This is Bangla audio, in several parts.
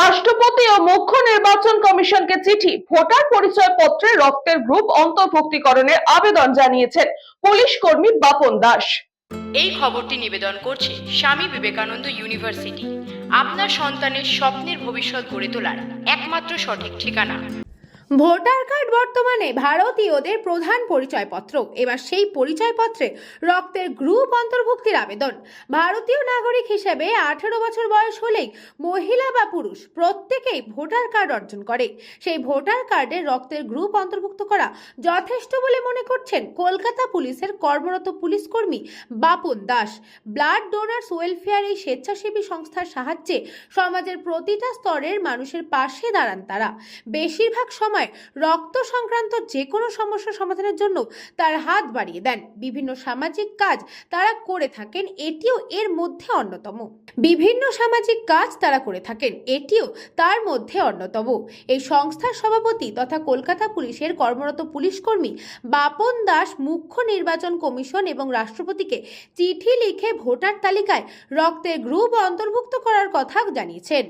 রাষ্ট্রপতি ও মুখ্য নির্বাচন কমিশনকে চিঠি, ভোটার পরিচয় পত্রে রক্তের গ্রুপ অন্তর্ভুক্তিকরণের আবেদন জানিয়েছেন পুলিশ কর্মী বাপন দাস। এই খবরটি নিবেদন করছে স্বামী বিবেকানন্দ ইউনিভার্সিটি। আপনার সন্তানের স্বপ্নের ভবিষ্যৎ গড়ে তোলার একমাত্র সঠিক ঠিকানা। ভোটার কার্ড বর্তমানে ভারতীয়দের প্রধান পরিচয়পত্র। এবার সেই পরিচয়পত্রে রক্তের গ্রুপ অন্তর্ভুক্তির আবেদন। ভারতীয় নাগরিক হিসেবে আঠেরো বছর বয়স হলেই মহিলা বা পুরুষ প্রত্যেকেই ভোটার কার্ড অর্জন করে। সেই ভোটার কার্ডে রক্তের গ্রুপ অন্তর্ভুক্ত করা যথেষ্ট বলে মনে করছেন কলকাতা পুলিশের কর্মরত পুলিশ কর্মী Bapan Das. Blood donors welfare এই স্বেচ্ছাসেবী সংস্থার সাহায্যে সমাজের প্রতিটা স্তরের মানুষের পাশে দাঁড়ান তারা। বেশিরভাগ সময় রক্ত সংক্রান্ত যে কোনো সমস্যা সমাধানের জন্য তার হাত বাড়িয়ে দেন। বিভিন্ন সামাজিক কাজ তারা করে থাকেন, এটিও এর মধ্যে অন্যতম। বিভিন্ন সামাজিক কাজ তারা করে থাকেন, এটিও তার মধ্যে অন্যতম। এই সংস্থার সভাপতি তথা কলকাতা পুলিশের কর্মরত পুলিশ কর্মী বাপন দাস মুখ্য নির্বাচন কমিশন এবং রাষ্ট্রপতিকে চিঠি লিখে ভোটার তালিকায় রক্তের গ্রুপ অন্তর্ভুক্ত করার কথা জানিয়েছেন।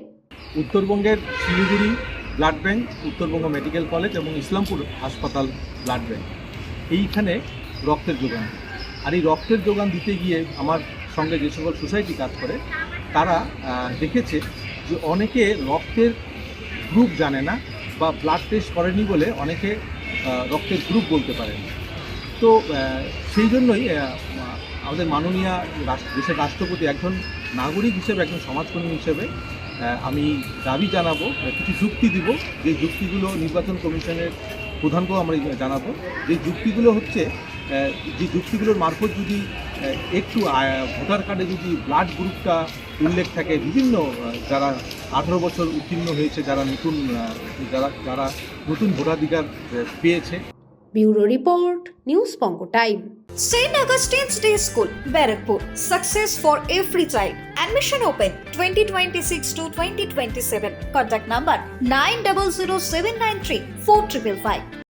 উত্তরবঙ্গের Siliguri blood bank, Uttarbanga medical college এবং ইসলামপুর হাসপাতাল ব্লাড ব্যাংক। এইখানে রক্তের যোগান। আর এই রক্তের যোগান দিতে গিয়ে আমার সঙ্গে যে সকল সোসাইটি কাজ করে, তারা দেখেছে যে অনেকে রক্তের গ্রুপ জানে না বা ব্লাড টেস্ট করেনি বলে অনেকে রক্তের গ্রুপ বলতে পারেন। তো সেই জন্যই আমাদের মাননীয় দেশের রাষ্ট্রপতি একজন নাগরিক হিসেবে, একজন সমাজকর্মী হিসেবে আমি দাবি জানাব কিছু যুক্তি দিব, যে যুক্তিগুলো নির্বাচন কমিশনের প্রধানকেও আমরা জানাব। যে যুক্তিগুলো হচ্ছে যে যুক্তিগুলোর মারফত যদি একটু ভোটার কার্ডে যদি ব্লাড গ্রুপটা উল্লেখ থাকে, বিভিন্ন যারা আঠারো বছর উত্তীর্ণ হয়েছে, যারা নতুন যারা যারা নতুন ভোটাধিকার পেয়েছে bureau report news পঙ্গ time St. Augustine's Day School, Barrackpur. Success for every child. Admission open 2026 to 2027. Contact number 900793 4555.